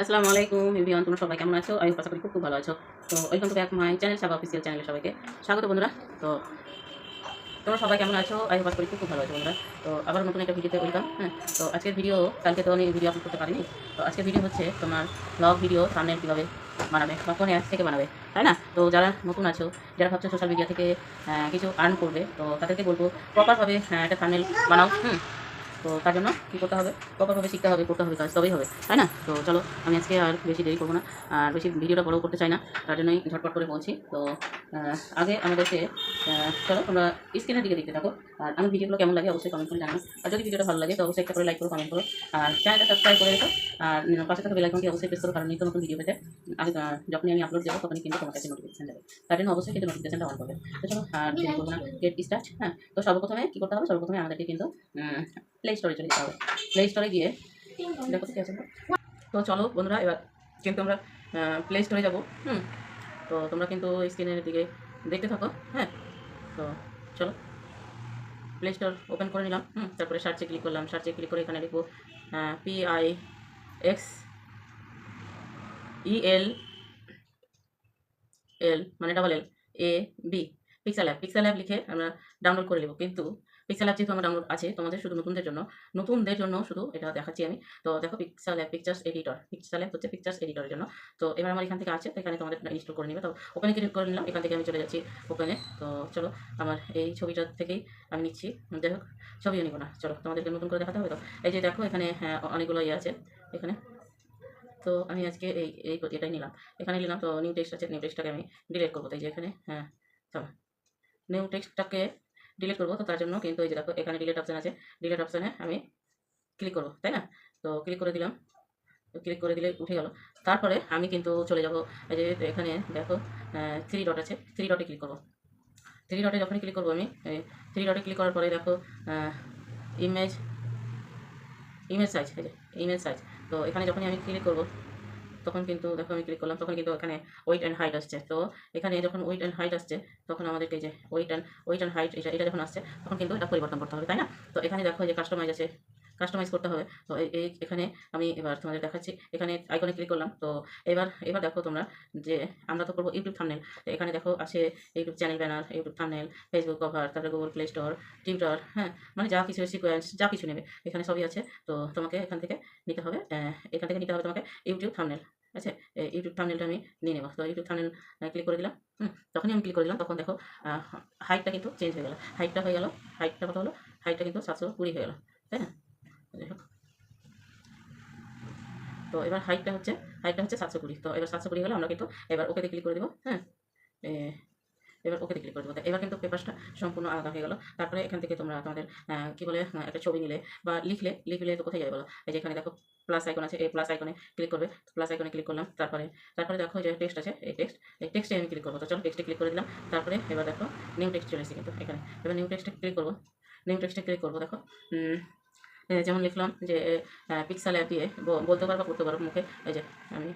আসসালামু আলাইকুম এভরিওয়ান, তোমরা সবাই কেমন আছো? আমি আশা করি খুব খুব ভালো আছো। তো welcome to back my channel Saba official চ্যানেলে সবাইকে স্বাগত বন্ধুরা। তো তোমরা সবাই কেমন আছো? আমি আশা করি খুব খুব ভালো আছো বন্ধুরা। তো আবার নতুন একটা ভিডিওতে ওয়েলকাম হ্যাঁ? তো আজকের ভিডিও, কালকে তো আমি ভিডিও আপলোড করতে পারিনি। তো আজকের ভিডিও হচ্ছে তোমার ব্লগ ভিডিও সামনে কীভাবে বানাবে বা কোন অ্যাপ থেকে বানাবে, তাই না? তো যারা নতুন আছো, যারা ভাবছ সোশ্যাল মিডিয়া থেকে কিছু আর্ন করবে, তো তাদেরকে বলব প্রপারভাবে একটা থামেল বানাও, হুম? তো তার জন্য কী করতে হবে? প্রপারভাবে শিখতে হবে, করতে হবে কাজ, তবেই হবে, তাই না? তো চলো, আমি আজকে আর বেশি দেরি করব না, আর বেশি ভিডিওটা বড় করতে চাই না, তার জন্যই ঝটপট করে বলছি তো আগে আমাদেরকে চলো, তোমরা স্ক্রিনের দিকে দেখতে থাকো, আর আমি ভিডিওগুলো কেমন লাগে অবশ্যই কমেন্ট করে জানাও। আর যদি ভিডিওটা ভালো লাগে, তো অবশ্যই একটা করে লাইক করো কমেন্ট করো। আর চ্যানেলটা সাবস্ক্রাইব করে রেখো, আর পাশে থাকা বেলাইকনটি অবশ্যই প্রেস করো, কারণ নিত্য নতুন ভিডিও পেতে আগে যখনই আমি আপলোড দেবো, তখনই কিন্তু তোমার কাছে নোটিফিকেশন যাবে। তার জন্য অবশ্যই কিন্তু নোটিফিকেশনটা অন করবে। তো চলো, আর করব না গেট স্টার্ট হ্যাঁ? তো সর্বপ্রথমে কী করতে হবে? সর্বপ্রথমে আমাদেরকে কিন্তু প্লে স্টোরে চলে যেতে হবে প্লে স্টোরে গিয়ে দেখো তো কি আছে তো চলো বন্ধুরা, এবার কিন্তু আমরা প্লে স্টোরে যাব, হুম? তো তোমরা কিন্তু স্ক্রিনের দিকে দেখতে থাকো হ্যাঁ? তো চলো প্লে স্টোর ওপেন করে নিলাম, হুম? তারপরে সার্চে ক্লিক করলাম সার্চে ক্লিক করে এখানে লিখব P I X E L L মানে double L A B pixel app pixel app লিখে আমরা ডাউনলোড করে নেব। কিন্তু পিক্সেল অ্যাপ যেহেতু আমার ডাউনলোড আছে তোমাদের শুধু নতুনদের জন্য। নতুনদের জন্য শুধু এটা দেখাচ্ছি আমি। তো দেখো pixel app pictures editor pixel app হচ্ছে পিকচার্স এডিটরের জন্য। তো এবার আমার এখান থেকে আছে তো এখানে তোমাদের ইনস্টল করে নেবে। তো ওপেনে ক্লিক করে নিলাম এখান থেকে আমি চলে যাচ্ছি ওপেনে তো চলো আমার এই ছবিটা থেকেই আমি নিচ্ছি। যাই হোক ছবিও নিব না। চলো তোমাদেরকে নতুন করে দেখাতে হবে তো? এই যে দেখো এখানে হ্যাঁ, অনেকগুলো ইয়ে আছে এখানে। তো আমি আজকে এই এই এটাই নিলাম। এখানে নিলাম তো নিউ টেক্সট আছে নিউ টেক্সটটাকে আমি ডিলিট করব। তো এই যে এখানে হ্যাঁ চলো। নিউ টেক্সটটাকে ডিলিট করব, তো তার জন্য কিন্তু এই যে দেখো, এখানে ডিলিট অপশান আছে। ডিলিট অপশানে আমি ক্লিক করব, তাই না? তো ক্লিক করে দিলাম। ক্লিক করে দিলে উঠে গেল। তারপরে আমি কিন্তু চলে যাব, এই যে এখানে দেখো থ্রি ডট আছে থ্রি ডটে ক্লিক করব। থ্রি ডটে যখনই ক্লিক করব আমি থ্রি ডটে ক্লিক করার পরে দেখো image image size image size তো এখানে যখনই আমি ক্লিক করব তখন কিন্তু দেখো আমি ক্লিক করলাম, তখন কিন্তু এখানে ওয়েট অ্যান্ড হাইট আসছে। তো এখানে যখন ওয়েট অ্যান্ড হাইট আসছে, তখন আমাদেরকে যে weight and weight and height এটা এটা যখন আসছে, তখন কিন্তু এটা পরিবর্তন করতে হবে, তাই না? তো এখানে দেখো যে কাস্টমাইজ আছে কাস্টমাইজ করতে হবে। তো এই এখানে আমি এবার তোমাদের দেখাচ্ছি, এখানে আইকনে ক্লিক করলাম। তো এবার এবার দেখো তোমরা যে আমরা তো করব ইউটিউব থামনেল তো এখানে দেখো আছে YouTube channel banner YouTube thumbnail Facebook cover তারপরে গুগল প্লে স্টোর টিউটার হ্যাঁ মানে যা কিছু সিকোয়েন্স যা কিছু নেবে, এখানে সবই আছে। তো তোমাকে এখান থেকে নিতে হবে এখান থেকে নিতে হবে তোমাকে ইউটিউব থামনেল আছে ইউটিউব থামনেলটা আমি নিয়ে নেব। তো ইউটিউব থামনেল ক্লিক করে দিলাম, হুম, তখনই আমি ক্লিক করে দিলাম, তখন দেখো হাইটটা কিন্তু চেঞ্জ হয়ে গেল। হাইটটা হয়ে গেল হাইটটা কত হলো? হাইটটা কিন্তু সাতশো কুড়ি হয়ে গেল, তাই না? তো এবার হাইটটা হচ্ছে হাইটটা হচ্ছে সাতশো কুড়ি। তো এবার সাতশো কুড়ি হলে আমরা কিন্তু এবার ওকেতে ক্লিক করে দেবো হ্যাঁ এবার ওকেতে ক্লিক করে দেবো। এবার কিন্তু পেপারটা সম্পূর্ণ আলাদা হয়ে গেল। তারপরে এখান থেকে তোমরা তোমাদের কি বলে একটা ছবি নিলে বা লিখলে লিখলে তো কোথায় যাবে বলো? এই যে এখানে দেখো প্লাস আইকন আছে, এই প্লাস আইকনে ক্লিক করবে। প্লাস আইকনে ক্লিক করলাম, তারপরে তারপরে দেখো যে টেক্সট আছে, এই টেক্সট এই টেক্সটে আমি ক্লিক করব। তো চলো টেক্সটে ক্লিক করে দিলাম। তারপরে এবার দেখো নিউ টেক্সট চলে কিন্তু এখানে। এবার নিউ টেক্সটে ক্লিক করব। নিউ টেক্সটে ক্লিক করব, দেখো। যেমন লিখলাম যে পিক্সাল অ্যাপ দিয়ে বলতে পারব করতে পারব মুখে। এই যে আমি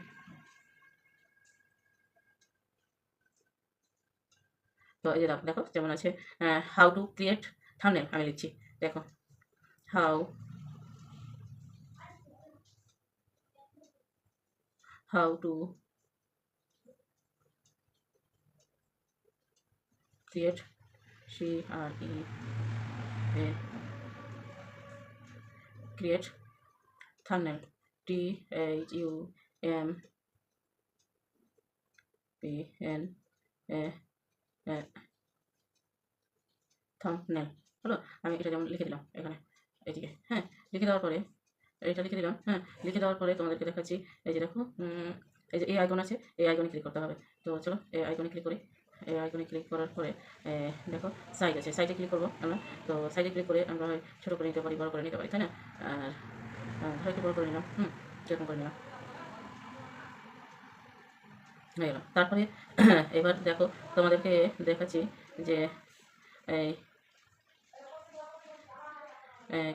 তো এই যে দেখো যেমন আছে হাউ টু ক্রিয়েট থামনেল আমি লিখছি, দেখো how how to create C R E create thumbnail T H U M P N A thumbnail হলো? আমি এটা যেমন লিখে দিলাম এখানে, এদিকে হ্যাঁ লিখে দেওয়ার পরে, এটা লিখে দিলাম হ্যাঁ লিখে দেওয়ার পরে তোমাদেরকে দেখাচ্ছি, এই যে দেখো এই যে এই আইকন আছে, এই আইকনে ক্লিক করতে হবে। তো চলো, এই আইকনে ক্লিক করি, এই আইকনে ক্লিক করার পরে দেখো সাইড আছে সাইডে ক্লিক করব আমরা। তো সাইডে ক্লিক করে আমরা ছোটো করে নিতে পারি, বড় করে নিতে পারি, তাই না? আর ধরো বড় করে নিলাম, হুম সেরকম করে নিলাম। হয়ে তারপরে এবার দেখো তোমাদেরকে দেখাচ্ছি যে, এই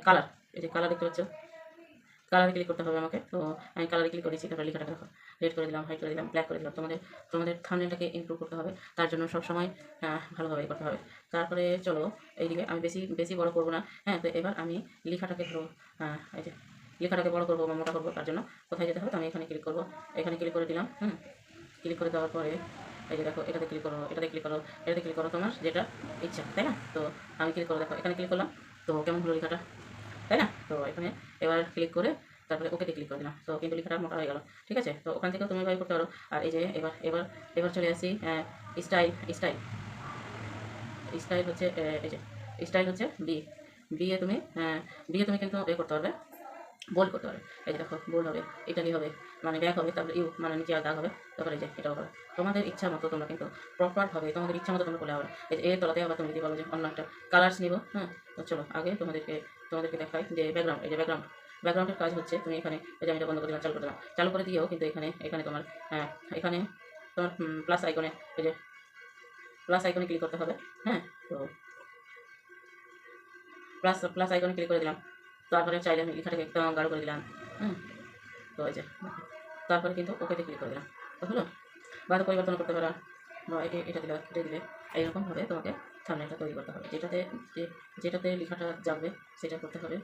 কালার এই যে কালার দেখতে পাচ্ছ? কালারে ক্লিক করতে হবে আমাকে। তো আমি কালারে ক্লিক করেছি, তারপরে লেখাটাকে দেখো। রেড করে দিলাম হাইট করে দিলাম ব্ল্যাক করে দিলাম। তোমাদের তোমাদের থামনেলটাকে ইমপ্রুভ করতে হবে। তার জন্য সবসময় ভালোভাবে করতে হবে। তারপরে চলো এইদিকে, আমি বেশি বেশি বড় করব না। হ্যাঁ তো এবার আমি লেখাটাকে ধরো এই যে, লেখাটাকে বড় করব বা মোটা করব, তার জন্য কোথায় যেতে হবে? তো আমি এখানে ক্লিক করব। এখানে ক্লিক করে দিলাম, হুম। ক্লিক করে দেওয়ার পরে, এই যে দেখো, এটাতে ক্লিক করো, এটাতে ক্লিক করো, এটাতে ক্লিক করো তোমার যেটা ইচ্ছা, তাই না? তো আমি ক্লিক করে দেখো, এখানে ক্লিক করলাম, তো কেমন হলো লেখাটা? তাই না? তো এখানে এবার ক্লিক করে তারপরে ওকেতে ক্লিক করে দিলাম। তো কিন্তু লেখাটা মোটা হয়ে গেল, ঠিক আছে? তো ওখান থেকেও তুমি এভাবে করতে পারো। আর এই যে এবার এবার এবার চলে আসি স্টাইল স্টাইল স্টাইল হচ্ছে এই যে স্টাইল হচ্ছে বি বিয়ে তুমি বিয়ে তুমি কিন্তু এ করতে পারবে বোল্ড করতে পারবে। এই যে দেখো বোল্ড হবে ইটালি হবে? মানে ব্যাক হবে, তারপরে ইউ মানে নিচে আর দাগ হবে। তারপরে যে, এটাও হবে। তোমাদের ইচ্ছা মতো তোমরা কিন্তু প্রপার হবে তোমাদের ইচ্ছা মতো তোমরা করলে হবে এর তলাতে আবার তুমি যদি বলো যে অন্য একটা কালার্স নিব হ্যাঁ তো চলো, আগে তোমাদেরকে তোমাদেরকে দেখাই যে ব্যাকগ্রাউন্ড এই যে ব্যাকগ্রাউন্ড ব্যাকগ্রাউন্ডের কাজ হচ্ছে তুমি এখানে, এই যে আমি এটা বন্ধ করে দিলাম, চালু করে দিলাম। চালু করে দিয়েও কিন্তু এখানে এখানে তোমার হ্যাঁ এখানে তোমার প্লাস আইকনে এই যে প্লাস আইকনে ক্লিক করতে হবে হ্যাঁ তো প্লাস প্লাস আইকনে ক্লিক করে দিলাম। তারপরে চাইলে আমি লেখাটাকে একদম গাঢ় করে দিলাম, হুম। তো এই যে তারপরে কিন্তু ওকেতে ক্লিক করে দিলাম। তো হলো? বা পরিবর্তন করতে পারা বা এটা দিলে এটা দিলে এইরকমভাবে তোমাকে থামনেলটা তৈরি করতে হবে। যেটাতে যেটাতে লেখাটা যাবে, সেটা করতে হবে।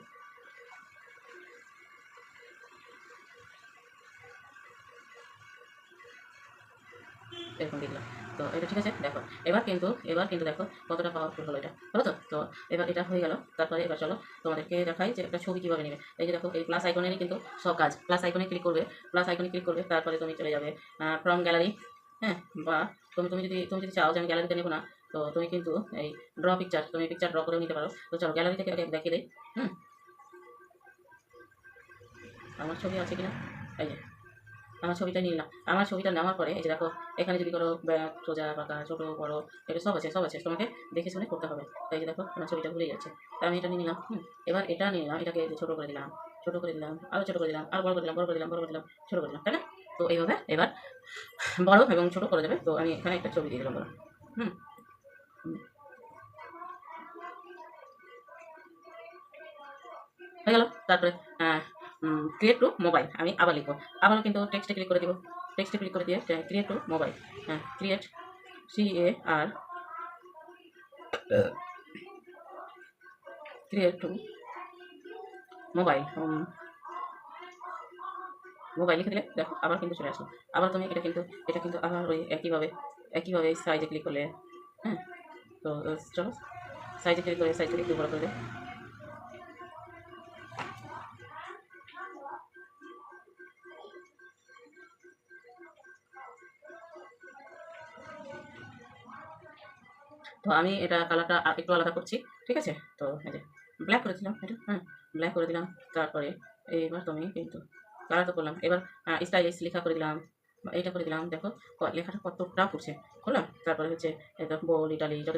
এরকম দেখলাম তো এটা ঠিক আছে, দেখো। এবার কিন্তু এবার কিন্তু দেখো কতটা পাওয়ারফুল হলো এটা। হলো তো? তো এবার এটা হয়ে গেল। তারপরে এবার চলো তোমাদেরকে দেখাই যে একটা ছবি কীভাবে নেবে। এই যে দেখো, এই প্লাস আইকনেরই কিন্তু সব কাজ। প্লাস আইকনে ক্লিক করবে প্লাস আইকনে ক্লিক করবে, তারপরে তুমি চলে যাবে ফ্রম গ্যালারি হ্যাঁ? বা তুমি তুমি যদি তুমি যদি চাও যে আমি গ্যালারিতে নেব না, তো তুমি কিন্তু এই ড্র পিকচার তুমি পিকচার ড্র করেও নিতে পারো। তো চলো গ্যালারি থেকে দেখিয়ে দিই। হুম? আমার ছবি আছে কিনা? এই যে। আমার ছবিটা নিলাম আমার ছবিটা নেওয়ার পরে, এই যে দেখো, এখানে যদি করো, ব্যাগ, সোজা, পাকা, ছোটো, বড়ো, এটা সব আছে সব আছে, তোমাকে দেখে শুনে করতে হবে। তাই যে দেখো, আমার ছবিটা ভুলে যাচ্ছে তাই আমি এটা নিয়ে নিলাম এবার এটা নিয়ে নিলাম, এটাকে ছোটো করে দিলাম, ছোটো করে দিলাম আরও ছোটো করে দিলাম আরও বড় করে দিলাম, বড় করে দিলাম, বড় করে দিলাম, ছোটো করে দিলাম, তাই না? তো এইভাবে এবার বড় এবং ছোটো করে দেবে তো আমি এখানে একটা ছবি দিয়ে দিলাম, বলো। হুম। হয়ে গেল? তারপরে ক্রিয়েট টু মোবাইল আমি আবার লিখব। আবার কিন্তু টেক্সটে ক্লিক করে দিব। টেক্সটে ক্লিক করে দিয়ে ক্রিয়েট টু মোবাইল হ্যাঁ create C A R create to mobile mobile লিখে দিলে, দেখো, আবার কিন্তু চলে আসলো। আবার তুমি এটা কিন্তু এটা কিন্তু আবার ওই একইভাবে একইভাবে সাইজে ক্লিক করলে হ্যাঁ তো, চলো সাইজে ক্লিক করে সাইজে ক্লিক করে তো আমি এটা কালারটা একটু আলাদা করছি, ঠিক আছে? তো এই যে ব্ল্যাক করে দিলাম, এটা হ্যাঁ ব্ল্যাক করে দিলাম, তারপরে এবার তুমি কিন্তু কালার তো করলাম। এবার স্টাইলিশ লেখা করে দিলাম এইটা করে দিলাম, দেখো লেখাটা কতটা পড়ছে, খোলা? তারপরে হচ্ছে বোল ইটালি যত